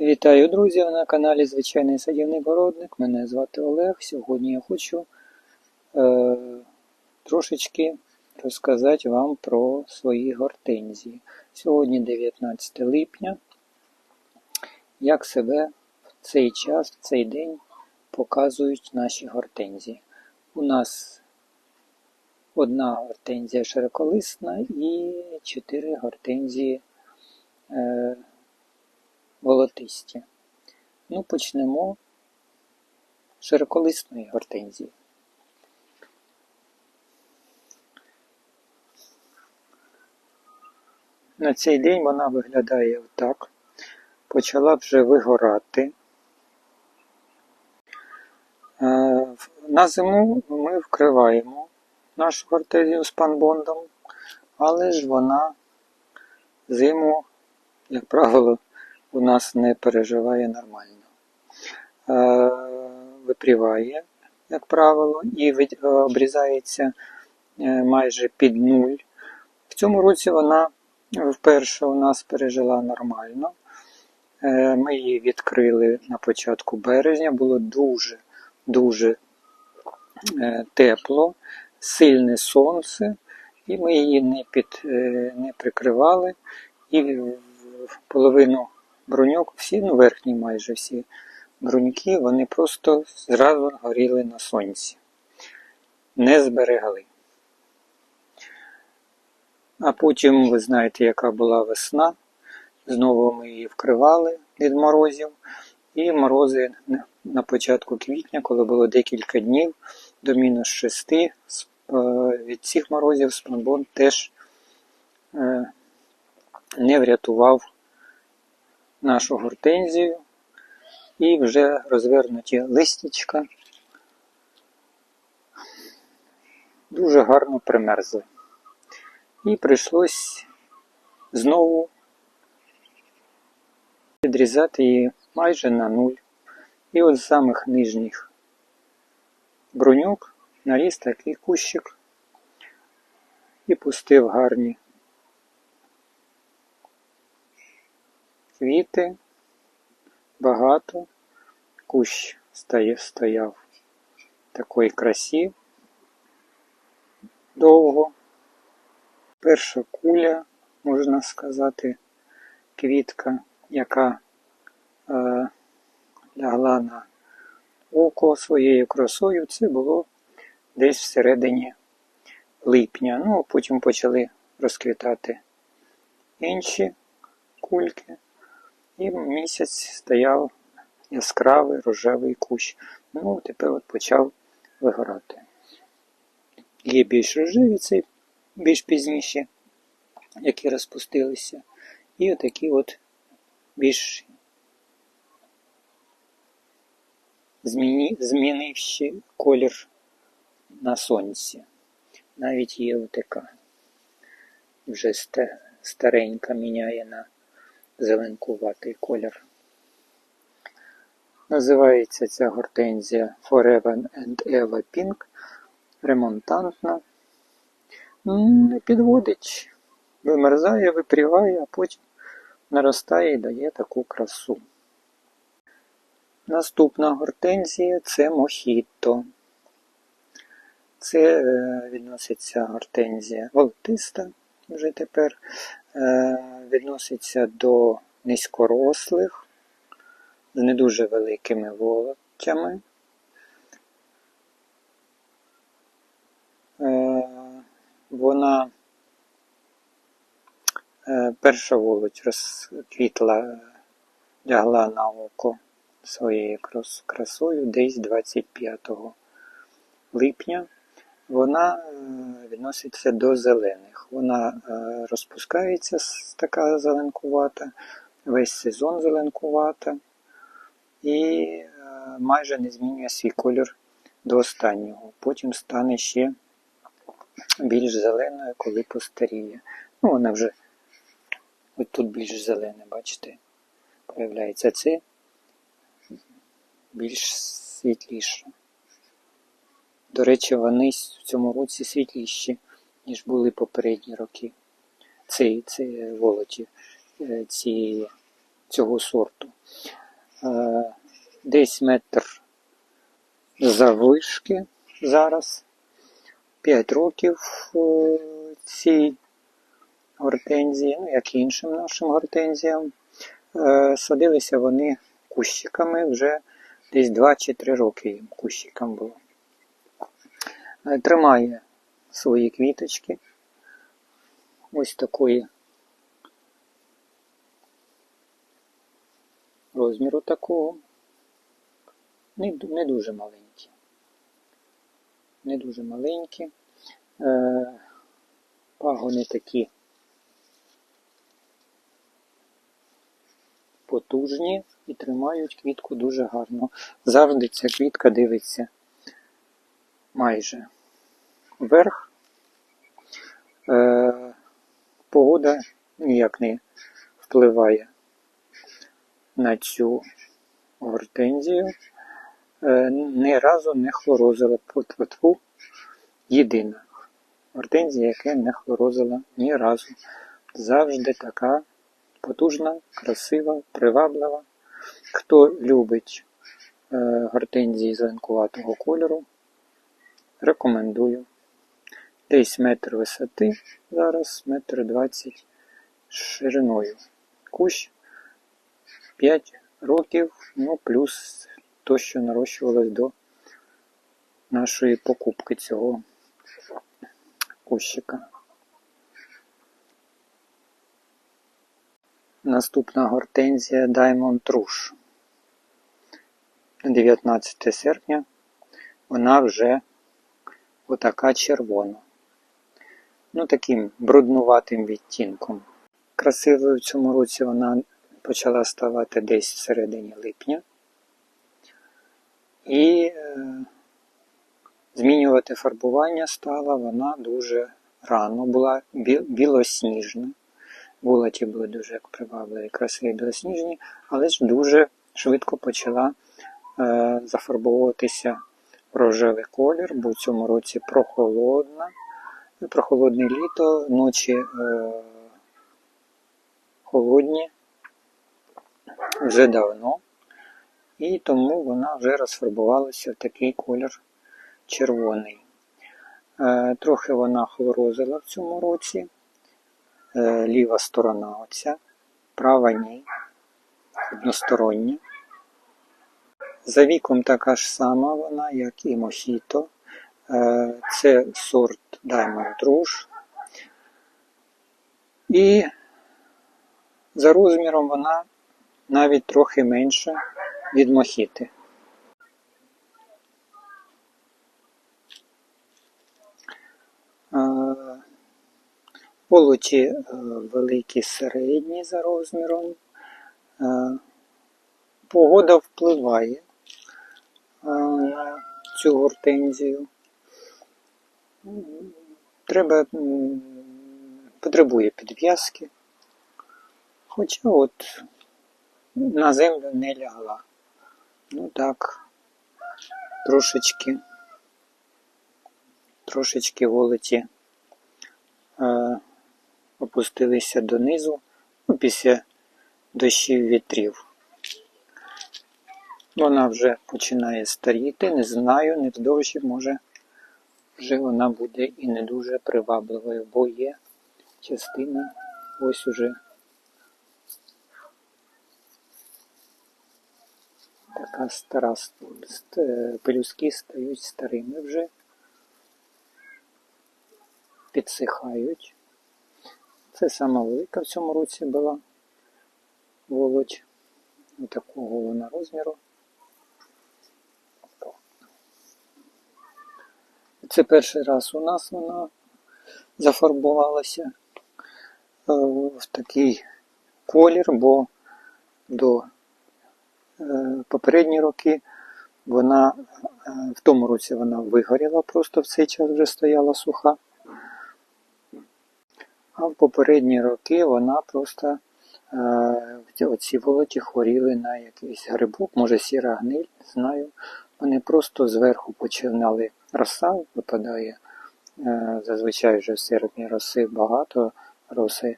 Вітаю, друзі! На каналі Звичайний садівник городник. Мене звати Олег. Сьогодні я хочу е, трошечки розказати вам про свої гортензії. Сьогодні 19 липня. Як себе в цей час, в цей день показують наші гортензії. У нас одна гортензія широколисна і чотири гортензії. Е, волотисті. Ну, почнемо з широколисної гортензії. На цей день вона виглядає отак. Почала вже вигорати. Е, На зиму ми вкриваємо нашу гортензію спанбондом, але ж вона зиму, як правило, у нас не переживає нормально. Е, випріває, як правило, і е, обрізається е, майже під нуль. В цьому році вона вперше у нас пережила нормально. Ми її відкрили на початку березня, було дуже-дуже тепло, сильне сонце, і ми її не, під, не прикривали. І половину бруньок, всі, ну верхні майже всі бруньки, вони просто зразу горіли на сонці. Не зберегли. А потім, ви знаєте, яка була весна. Знову ми її вкривали від морозів. І морози на- початку квітня, коли було декілька днів до мінус 6, е, від цих морозів спанбон теж е, не врятував нашу гортензію і вже розвернуті листячка дуже гарно примерзли. І прийшлось знову відрізати її майже на нуль. І от з самих нижніх бруньок наріс такий кущик і пустив гарні квіти, багато, кущ стояв, в такої красі довго. Перша куля, можна сказати, квітка, яка е, лягла на око своєю красою, це було десь всередині липня. Ну, а потім почали розквітати інші кульки. І місяць стояв яскравий рожевий кущ. Ну, тепер от почав вигорати. Є більш рожеві, це більш пізніші, які розпустилися. І отакі от більш зміні, змінивші колір на сонці. Навіть є отака. Вже старенька міняє на зеленкуватий колір. Називається ця гортензія Forever and Ever Pink. Ремонтантна. Не підводить. Вимерзає, випріває, а потім наростає і дає таку красу. Наступна гортензія це мохіто. Це е, відноситься гортензія волотиста вже тепер. Е, відноситься до низькорослих з не дуже великими волоттями. Е, вона е, перша волоть розквітла, лягла на око своєю красою десь 25 липня. Вона е, відноситься до зелених. Вона е, розпускається така зеленкувата, весь сезон зеленкувата і е, майже не змінює свій колір до останнього. Потім стане ще більш зеленою, коли постаріє. Ну, вона вже ось тут більш зелене, бачите, появляється це більш світліше. До речі, вони в цьому році світліші, ніж були попередні роки. Ці, ці волоті е, цієї цього сорту. Е, Десь метр заввишки зараз. 5 років е, цій гортензії, ну як і іншим нашим гортензіям. Садилися вони кущиками вже десь 2 чи 3 роки їм кущикам було. Е, Тримає свої квіточки. Ось такої розміру такого. Не, не дуже маленькі. Не дуже маленькі. Е, пагони такі потужні і тримають квітку дуже гарно. Завжди ця квітка дивиться майже вверх. Е, погода ніяк не впливає на цю гортензію. Е, ні разу не хлорозила потву. Єдина гортензія, яка не хлорозила ні разу. Завжди така потужна, красива, приваблива. Хто любить е, гортензії зеленкуватого кольору, рекомендую. Десь метр висоти, зараз метр двадцять шириною. Кущ 5 років, ну плюс то, що нарощувалось до нашої покупки цього кущика. Наступна гортензія Diamond Rouge. 19 серпня вона вже отака червона. Ну, таким бруднуватим відтінком. Красивою в цьому році вона почала ставати десь в середині липня. І е, змінювати фарбування стала вона дуже рано, була бі- білосніжна. Вулаті були дуже привабливі, красиві білосніжні, але ж дуже швидко почала е, зафарбовуватися рожевий колір, бо в цьому році прохолодна, прохолодне літо, ночі е, холодні вже давно, і тому вона вже розфарбувалася в такий колір червоний. Е, трохи вона хлорозила в цьому році. Е, ліва сторона оця, права ні, одностороння. За віком така ж сама вона, як і Мохіто. Е, Це сорт Diamond Rouge. І за розміром вона навіть трохи менша від Мохіти. Е, Полоті е, великі середні за розміром. Погода впливає на цю гортензію. Треба, потребує підв'язки. Хоча от на землю не лягла. Ну так, трошечки, трошечки волоті е, опустилися донизу ну, після дощів вітрів. Вона вже починає старіти, не знаю, невдовзі може вже вона буде і не дуже привабливою, бо є частина ось уже така стара, ст- е, стають старими вже, підсихають. Це сама велика в цьому році була володь. Такого вона розміру. Це перший раз у нас вона зафарбувалася е, в такий колір, бо до е, попередні роки вона е, в тому році вона вигоріла, просто в цей час вже стояла суха. А в попередні роки вона просто оці волоті хворіли на якийсь грибок, може сіра гниль, знаю. Вони просто зверху починали роса, випадає. Е, зазвичай вже в серпні роси багато, роси е,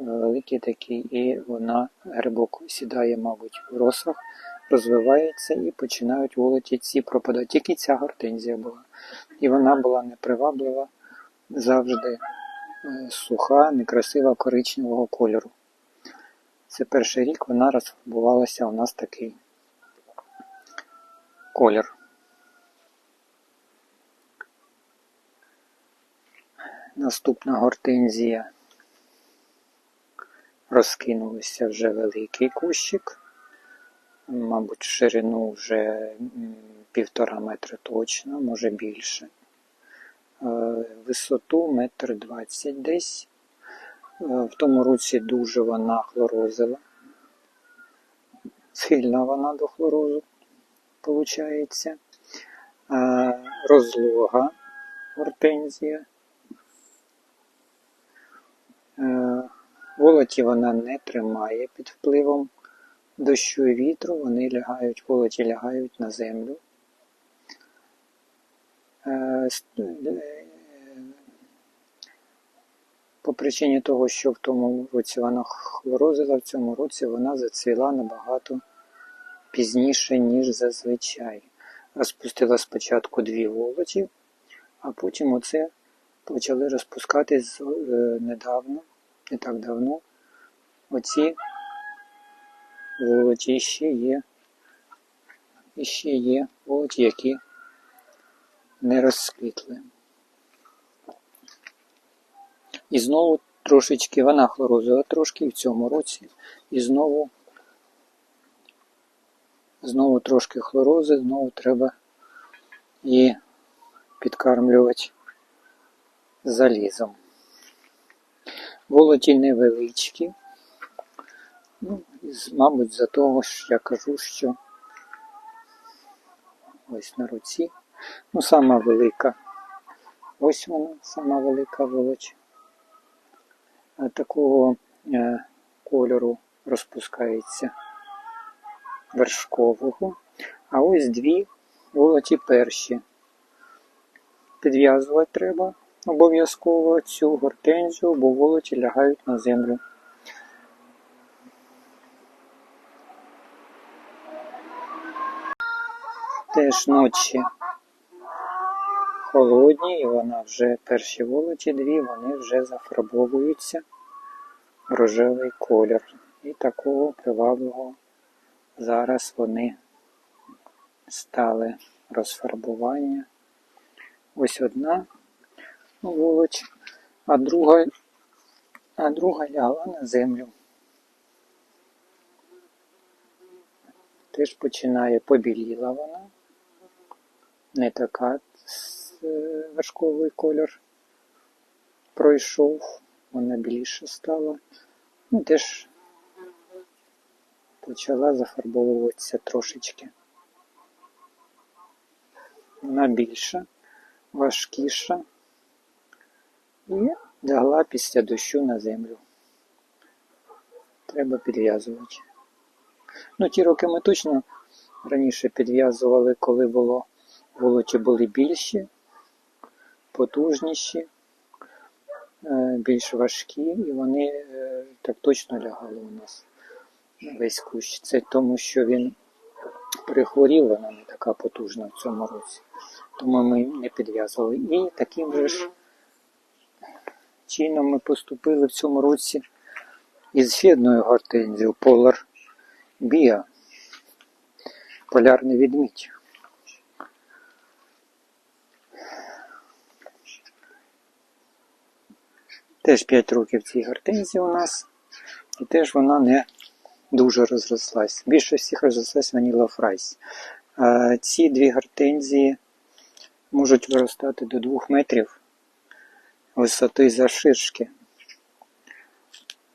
великий такий, і вона грибок сідає, мабуть, в росах, розвивається і починають волоті ці пропадати. Тільки ця гортензія була. І вона була неприваблива, завжди е, суха, некрасива коричневого кольору. Це перший рік вона розфарбувалася у нас такий колір. Наступна гортензія. Розкинувся вже великий кущик. Мабуть, в ширину вже півтора метра точно, може більше. Е, Висоту метр двадцять десь. Е, В тому році дуже вона хлорозила. Схильна вона до хлорозу, виходить. Розлога гортензія. Е, Волоті вона не тримає під впливом дощу і вітру, вони лягають, волоті лягають на землю. Е, е, По причині того, що в тому році вона хлорозила, в цьому році вона зацвіла набагато пізніше, ніж зазвичай. Розпустила спочатку дві волоті, а потім оце почали розпускатись е, недавно, не так давно. Оці волоті ще є. І ще є волоті, які не розквітли. І знову трошечки вона хлорозила трошки в цьому році. І знову, знову трошки хлорози, знову треба її підкармлювати залізом. Волоті невеличкі. Ну, мабуть, за того, що я кажу, що ось на руці. Ну, сама велика. Ось вона, сама велика волоч. Такого е, кольору розпускається вершкового. А ось дві волоті перші. Підв'язувати треба обов'язково цю гортензію, бо волоті лягають на землю. Теж ночі холодні, і вона вже перші волоті дві, вони вже зафарбовуються в рожевий колір. І такого привабливого зараз вони стали розфарбування. Ось одна волоч, а друга, а друга лягла на землю. Теж починає побіліла вона. Не така вершковий колір пройшов, вона більше стала. Ну, теж почала зафарбовуватися трошечки. Вона більша, важкіша і лягла після дощу на землю. Треба підв'язувати. Ну, ті роки ми точно раніше підв'язували, коли було волоті були більші, потужніші, е, більш важкі, і вони е, так точно лягали у нас весь кущ. Це тому, що він прихворів, вона не така потужна в цьому році. Тому ми не підв'язували. І таким же ж чином ми поступили в цьому році із фідною гортензією Polar Bia. Полярний відмідь. Теж 5 років цій гортензії у нас. І теж вона не дуже розрослась. Більше всіх розрослась Vanilla Fries. Е, Ці дві гортензії можуть виростати до 2 метрів висоти завширшки.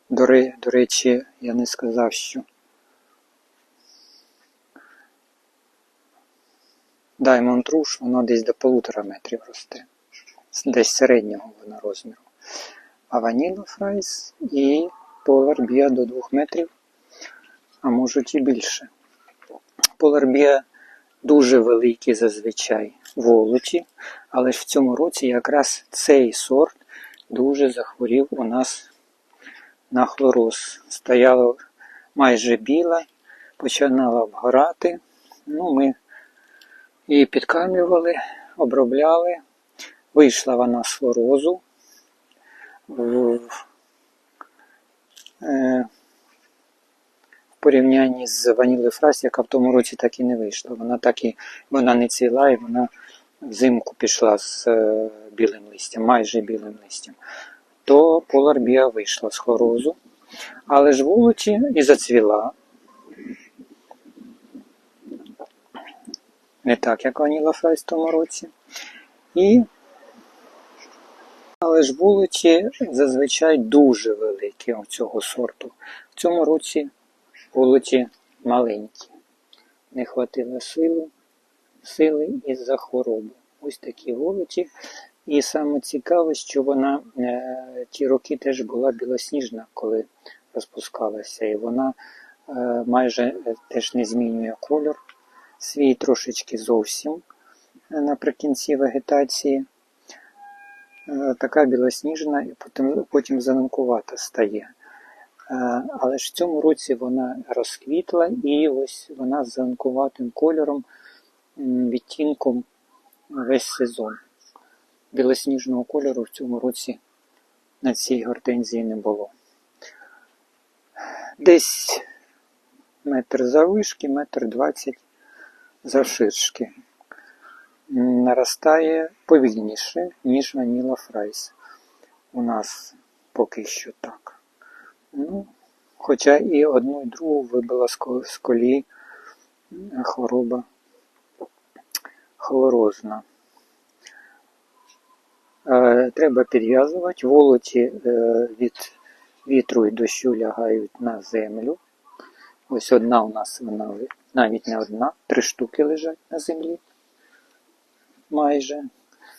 До, до речі, я не сказав, що Diamond Rouge, воно десь до полутора метрів росте. Десь середнього вона розміру. А Vanilla Fries і Polar до 2 метрів, а можуть і більше. Polar дуже великі зазвичай волоті, але ж в цьому році якраз цей сорт дуже захворів у нас на хлороз. Стояло майже біле, починала обгорати. Ну, ми її підкамлювали, обробляли. Вийшла вона з хлорозу. В, е, в порівнянні з ванілою фраз, яка в тому році так і не вийшла. Вона так і вона не ціла, і вона взимку пішла з е, білим листям, майже білим листям. То поларбія вийшла з хлорозу, але ж вулиці і зацвіла. Не так, як ваніла фрайс в тому році. І але ж вулиці зазвичай дуже великі у цього сорту. В цьому році вулиці маленькі. Не хватило сили, сили із-за хвороби. Ось такі вулиці. І саме цікаве, що вона е, ті роки теж була білосніжна, коли розпускалася. І вона е, майже е, теж не змінює кольор свій трошечки зовсім наприкінці вегетації. Така білосніжна і потім, потім зеленкувата стає. Але ж в цьому році вона розквітла і ось вона з зеленкуватим кольором, відтінком весь сезон. Білосніжного кольору в цьому році на цій гортензії не було. Десь метр заввишки, метр двадцять завширшки. Наростає повільніше, ніж ваніла фрайс. У нас поки що так. Ну, хоча і одну, і другу вибила з ко- з колії хвороба хлорозна. Е, Треба підв'язувати. Волоті е, від вітру і дощу лягають на землю. Ось одна у нас вона навіть не одна, три штуки лежать на землі. Майже.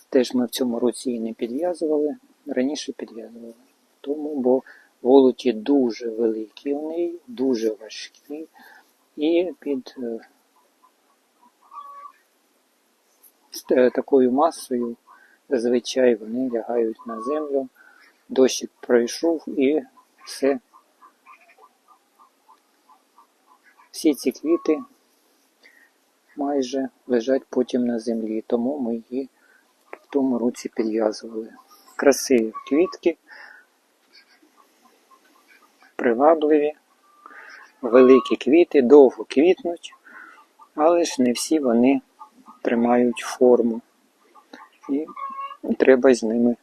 Теж ми в цьому році її не підв'язували, раніше підв'язували. Тому, бо волоті дуже великі у неї, дуже важкі. І під е, з е, такою масою зазвичай вони лягають на землю. Дощик пройшов і все. Всі ці квіти майже лежать потім на землі, тому ми її в тому році підв'язували. Красиві квітки, привабливі, великі квіти, довго квітнуть, але ж не всі вони тримають форму. І треба з ними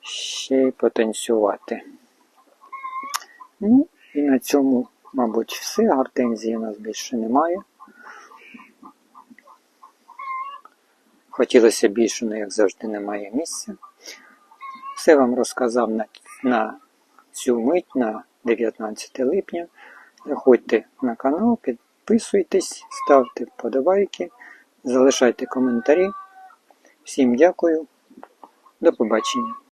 ще й потанцювати. Ну, і на цьому, мабуть, все. Гортензії у нас більше немає. Хотілося більше, але як завжди немає місця. Все вам розказав на, на цю мить, на 19 липня. Заходьте на канал, підписуйтесь, ставте вподобайки, залишайте коментарі. Всім дякую. До побачення.